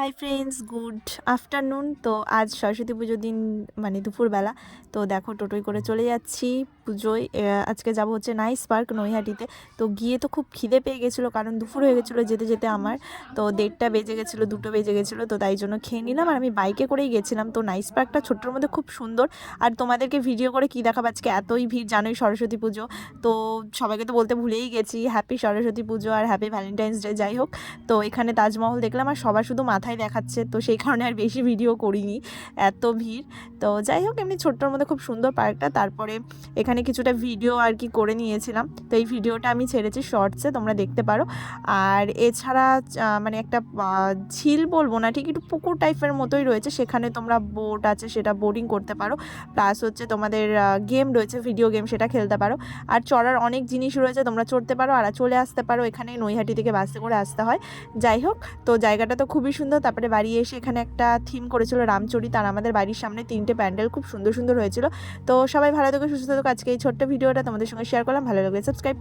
Hi friends good afternoon তো আজ সরস্বতী পুজোর দিন মানে দুপুরবেলা। তো দেখো, টোটোয় করে চলে যাচ্ছি পুজোয়। আজকে যাব হচ্ছে নাইস পার্ক নৈহাটিতে। তো গিয়ে তো খুব খিদে পেয়ে গেছিল, কারণ দুপুর হয়ে গেছিল যেতে যেতে আমার। তো দেড়টা বেজে গেছিল, দুটো বেজে গেছিল, তো তাই জন্য খেয়ে নিলাম। আর আমি বাইকে করেই গেছিলাম। তো নাইস পার্কটা ছোট্টর মধ্যে খুব সুন্দর। আর তোমাদেরকে ভিডিও করে কী দেখাবো? আজকে এতই ভিড়, জানোই সরস্বতী পুজো। তো সবাইকে তো বলতে ভুলেই গেছি হ্যাপি সরস্বতী পুজো আর হ্যাপি ভ্যালেন্টাইন্স ডে যাই হোক। তো এখানে তাজমহল দেখলাম আর সবার শুধু মাথায় দেখাচ্ছে, তো সেই কারণে আর বেশি ভিডিও করিনি, এত ভিড়। তো যাই হোক, এমনি ছোট্টর মধ্যে খুব সুন্দর পার্কটা, তারপরে এখানে কিছুটা ভিডিও আর কি করে নিয়েছিলাম। তো এই ভিডিওটা আমি ছেড়েছি শর্টসে তোমরা দেখতে পারো। আর এছাড়া মানে একটা ঝিল বলব না, ঠিক একটু পুকুর টাইপের মতোই রয়েছে, সেখানে তোমরা বোট আছে, সেটা বোটিং করতে পারো। প্লাস হচ্ছে তোমাদের গেম রয়েছে ভিডিও গেম সেটা খেলতে পারো। আর চড়ার অনেক জিনিস রয়েছে, তোমরা চড়তে পারো, আর চলে আসতে পারো এখানে নৈহাটি থেকে বাসে করে আসতে হয়। যাই হোক, তো জায়গাটা তো খুবই সুন্দর তারপরে বাড়ি এসে এখানে একটা থিম করেছিল রামচরিত, আর আমাদের বাড়ির সামনে তিনটে প্যান্ডেল খুব সুন্দর সুন্দর হয়েছিল। তো সবাই ভালো থেকো, সুস্থ থাকো। আজকে এই ছোট্ট ভিডিওটা তোমাদের সঙ্গে শেয়ার করলাম। ভালো লাগবে সাবস্ক্রাইব